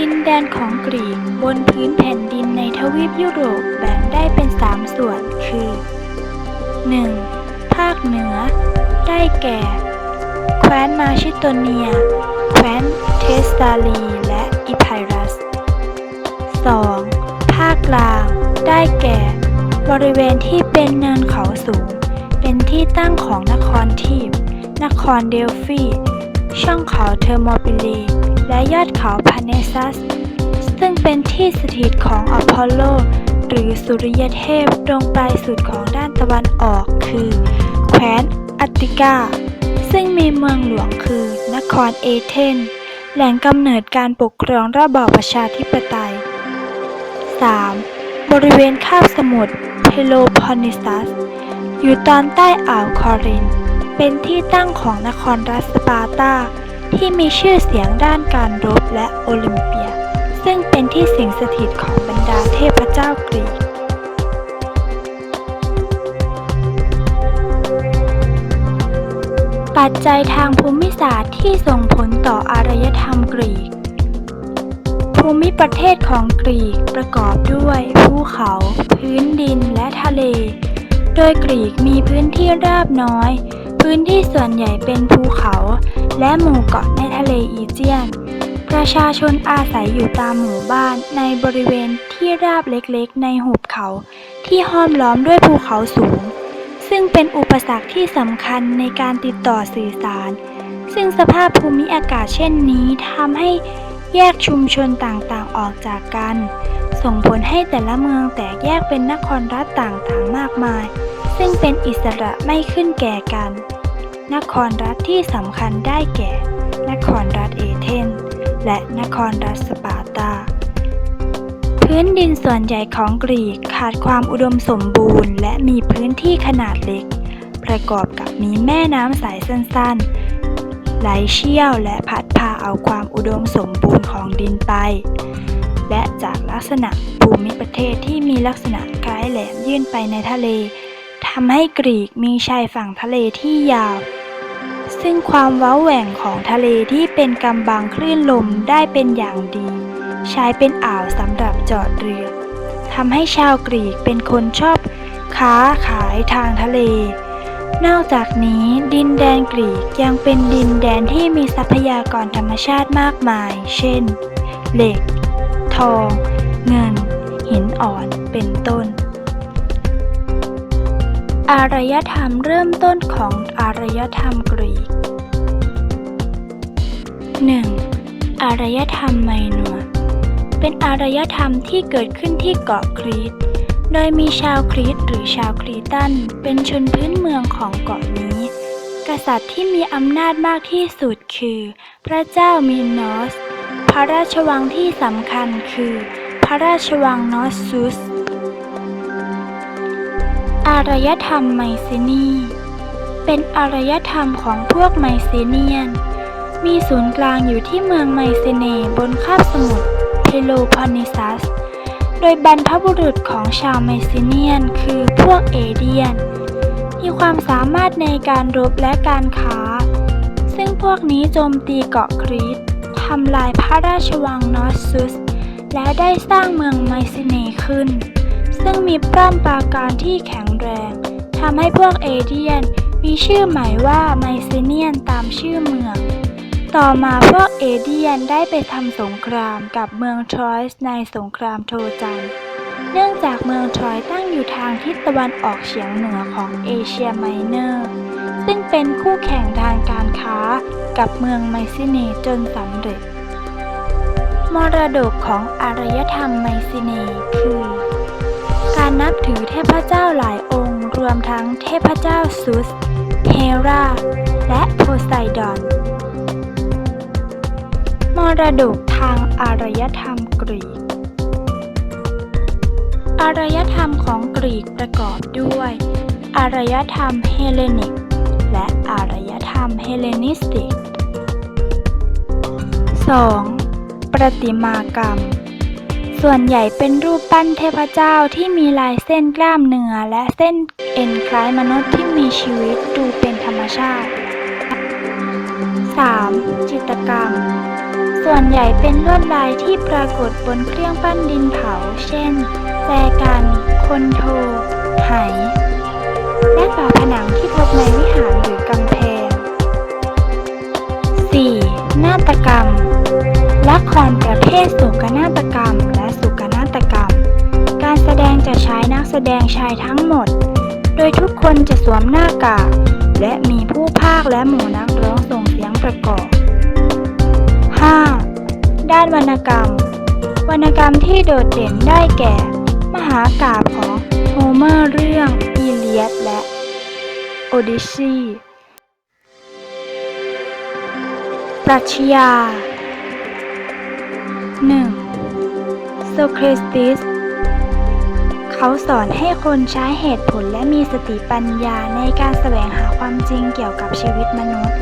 ดินแดนของกรีกบนพื้นแผ่นดินในทวีปยุโรปแบ่งได้เป็น3ส่วนคือ 1. ภาคเหนือ ได้แก่ แคว้นมาชิโตเนีย แคว้นเทสซาลีและอิไพรัส 2. ภาคกลาง ได้แก่ บริเวณที่เป็นเนินเขาสูง เป็นที่ตั้งของนครทีบนครเดลฟีช่องเขาเทอร์โมปิลีและ ยอดเขาพาเนซัส ซึ่งเป็นที่สถิตของอพอลโล หรือสุริยเทพตรงปลายสุดของด้านตะวันออกคือ แคว้นอัตติกา ซึ่งมีเมืองหลวงคือ นครเอเธนแหล่งกำเนิดการปกครองระบอบประชาธิปไตย 3. บริเวณคาบสมุทรเพโลพอนิซัส อยู่ตอนใต้อ่าวคอริน เป็นที่ตั้งของนครรัฐสปาร์ตา ที่มีชื่อเสียงด้านการรบและโอลิมเปีย ซึ่งเป็นที่สิงสถิตของบรรดาเทพเจ้ากรีกปัจจัยทางภูมิศาสตร์ที่ส่งผลต่ออารยธรรมกรีก ภูมิประเทศของกรีกประกอบด้วยภูเขา พื้นดินและทะเล โดยกรีกมีพื้นที่ราบน้อย พื้นที่ส่วนใหญ่เป็นภูเขา และหมู่เกาะในทะเลอีเจียน ประชาชนอาศัยอยู่ตามหมู่บ้านในบริเวณที่ราบเล็กๆ ในหุบเขา ที่ห้อมล้อมด้วยภูเขาสูง ซึ่งเป็นอุปสรรคที่สำคัญในการติดต่อสื่อสาร ซึ่งสภาพภูมิอากาศเช่นนี้ทำให้แยกชุมชนต่างๆออกจากกัน ส่งผลให้แต่ละเมืองแตกแยกเป็นนครรัฐต่างๆมากมาย ซึ่งเป็นอิสระไม่ขึ้นแก่กัน นครรัฐที่สำคัญได้แก่ นครรัฐเอเธนส์และนครรัฐสปาร์ตา พื้นดินส่วนใหญ่ของกรีกขาดความอุดมสมบูรณ์ และมีพื้นที่ขนาดเล็ก ประกอบกับมีแม่น้ำสายสั้นๆ ไหลเชี่ยวและพัดพาเอาความอุดมสมบูรณ์ของดินไป และจากลักษณะภูมิประเทศที่มีลักษณะคล้ายแหลมยื่นไปในทะเลทำให้กรีกมีชายฝั่งทะเลที่ยาว ซึ่งความเว้าแหว่งของทะเลที่เป็นกำบังคลื่นลมได้เป็นอย่างดี ใช้เป็นอ่าวสำหรับจอดเรือทำให้ชาวกรีกเป็นคนชอบค้าขายทางทะเล นอกจากนี้ดินแดนกรีกยังเป็นดินแดนที่มีทรัพยากรธรรมชาติมากมาย เช่น เหล็ก ทอง เงิน หินอ่อน เป็นต้น อารยธรรมเริ่มต้นของอารยธรรมกรีก 1. อารยธรรมไมนวเป็นอารยธรรมที่เกิดขึ้นที่เกาะครีต โดยมีชาวครีตหรือชาวครีตัน เป็นชนพื้นเมืองของเกาะนี้ กษัตริย์ที่มีอำนาจมากที่สุดคือ พระเจ้ามีนอส พระราชวังที่สำคัญคือ พระราชวังนอสซุส อารยธรรมไมซินีเป็นอารยธรรมของพวกไมซิเนียน มีศูนย์กลางอยู่ที่เมืองไมเซเนบนคาบสมุทรเพโลพอนิซัส โดยบรรพบุรุษของชาวไมซิเนียนคือพวกเอเดียน มีความสามารถในการรบและการค้า ซึ่งพวกนี้โจมตีเกาะครีตทำลายพระราชวังนอสซุส และได้สร้างเมืองไมซิเนขึ้น ซึ่งมีป้อมปราการที่แข็งแรงทำให้พวกเอเดียน มีชื่อหมายว่าไมซิเนียนตามชื่อเมือง ต่อมาพวกเอเดียนได้ไปทำสงครามกับเมืองทรอยส์ในสงครามโทจัน เนื่องจากเมืองทรอยตั้งอยู่ทางทิศตะวันออกเฉียงเหนือของเอเชียไมเนอร์ ซึ่งเป็นคู่แข่งทางการค้ากับเมืองไมซิเนจนสำเร็จ มรดกของอารยธรรมไมซิเนคือ การนับถือเทพเจ้าหลายองค์ รวมทั้งเทพเจ้าซุส เฮราและโพไซดอน มรดกทางอารยธรรมกรีก อารยธรรมของกรีกประกอบด้วย อารยธรรมเฮเลนิก และอารยธรรมเฮเลนิสติก 2. ประติมากรรม ส่วนใหญ่เป็นรูปปั้นเทพเจ้าที่มีลายเส้นกล้ามเนื้อและเส้นเอ็นคล้ายมนุษย์ที่มีชีวิตดูเป็นธรรมชาติ 3. จิตรกรรม ส่วนใหญ่เป็นลวดลายที่ปรากฏบนเครื่องปั้นดินเผา เช่น แจกัน คนโทไหและฝาผนังที่พบในวิหารหรือกำแพง 4. นาฏกรรม ละครประเภทโแสดงชายทั้งหมด โดยทุกคนจะสวมหน้ากาก และมีผู้พากและหมู่นักร้องส่งเสียงประกอบ 5. ด้านวรรณกรรม วรรณกรรมที่โดดเด่นได้แก่ มหากาพย์ของโฮเมอร์เรื่องอีเลียดและโอดิสซีปรัชญา 1. โซเครติส เขาสอนให้คนใช้เหตุผลและมีสติปัญญาในการแสวงหาความจริงเกี่ยวกับชีวิตมนุษย์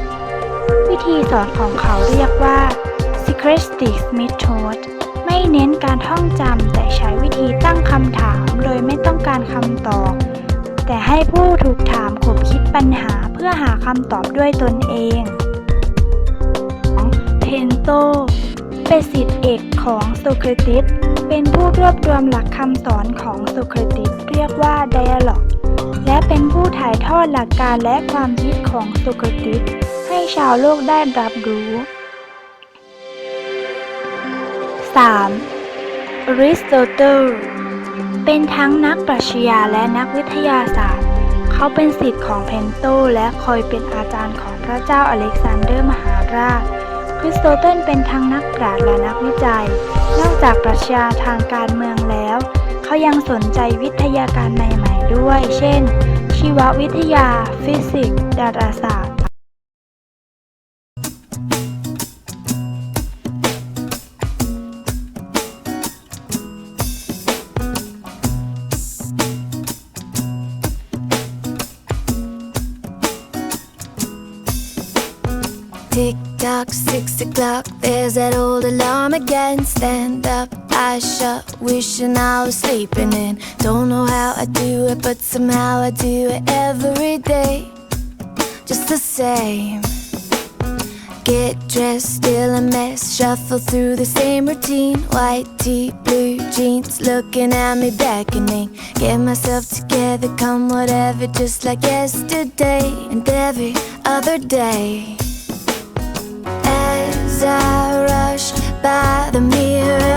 วิธีสอนของเขาเรียกว่า Secretic Method ไม่เน้นการท่องจำแต่ใช้วิธีตั้งคำถามโดยไม่ต้องการคำตอบ แต่ให้ผู้ถูกถามขบคิดปัญหาเพื่อหาคำตอบด้วยตนเองเพนโต เป็นศิษย์เอกของโซเครติส เป็นผู้รวบรวมหลักคำสอนของโซเครติสเรียกว่า Dialogue และเป็นผู้ถ่ายทอดหลักการและความคิดของโซเครติส ให้ชาวโลกได้รับรู้ 3. อริสโตเติลเป็นทั้งนักปรัชญาและนักวิทยาศาสตร์ เขาเป็นศิษย์ของเพนโตและคอยเป็นอาจารย์ของพระเจ้าอเล็กซานเดอร์มหาราช คริสโตเติลเป็นทั้งนักปราชญ์และนักวิจัย นอกจากปรัชญาทางการเมืองแล้ว เขายังสนใจวิทยาการใหม่ๆด้วย เช่น ชีววิทยา ฟิสิกส์ดาราศาสตร์ o'clock, there's that old alarm again. Stand up, eyes shut, wishing I was sleeping in. Don't know how I do it, but somehow I do it every day. Just the same. Get dressed, still a mess, shuffle through the same routine. White tee, blue jeans, looking at me beckoning. Get myself together, come whatever, just like yesterday and every other day. As I rush by, the mirror